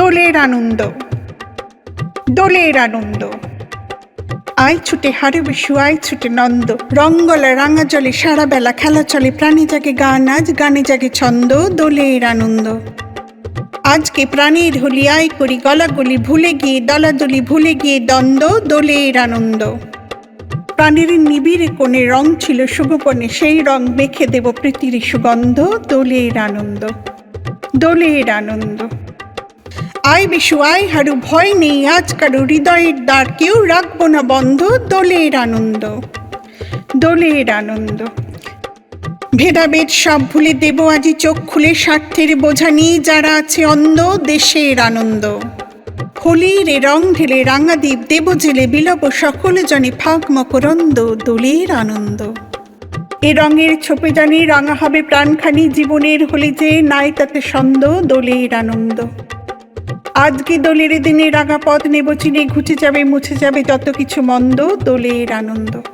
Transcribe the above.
দোলের আনন্দ দোলের আনন্দ। আয় ছুটে হারে বিশু, আয় ছুটে নন্দ। রঙ্গলা রাঙা জলে সারা বেলা খেলা চলে, প্রাণী জাগে গান, আজ গানে জাগে ছন্দ, দোলের আনন্দ। আজকে প্রাণীর হলি, আয় করি গলাগলি, ভুলে গিয়ে দলাদলি, ভুলে গিয়ে দ্বন্দ্ব, দোলের আনন্দ। প্রাণীর নিবিড় কোণে রং ছিল সুগোপনে, সেই রং মেখে দেব প্রীতির সুগন্ধ, দোলের আনন্দ দোলের আনন্দ। আয় বিশু হারু ভয় নেই, আজ কারও হৃদয়ের দ্বার কেউ রাখব না বন্ধ, দোলের আনন্দ। দোলের আনন্দ। ভেদাভেদ সব ভুলে দেব, আজি চোখ খুলে স্বার্থের বোঝা নিয়ে যারা আছে অন্ধ, দেশের আনন্দ। হোলির এ রং ঢেলে রাঙাদ্বীপ দেব জেলে বিলব, সকল জনে ফাঁক মকরন্দ, দোলের আনন্দ। এ রঙের ছোপে জানি রাঙা হবে প্রাণখানি, জীবনের হলে যে নাই তাতে সন্দ দোলের আনন্দ। আজকে দোলের দিনে রাঙা পথ নেব চিনে, ঘুচে যাবে, মুছে যাবে তত কিছু মন্দ দোলের আনন্দ।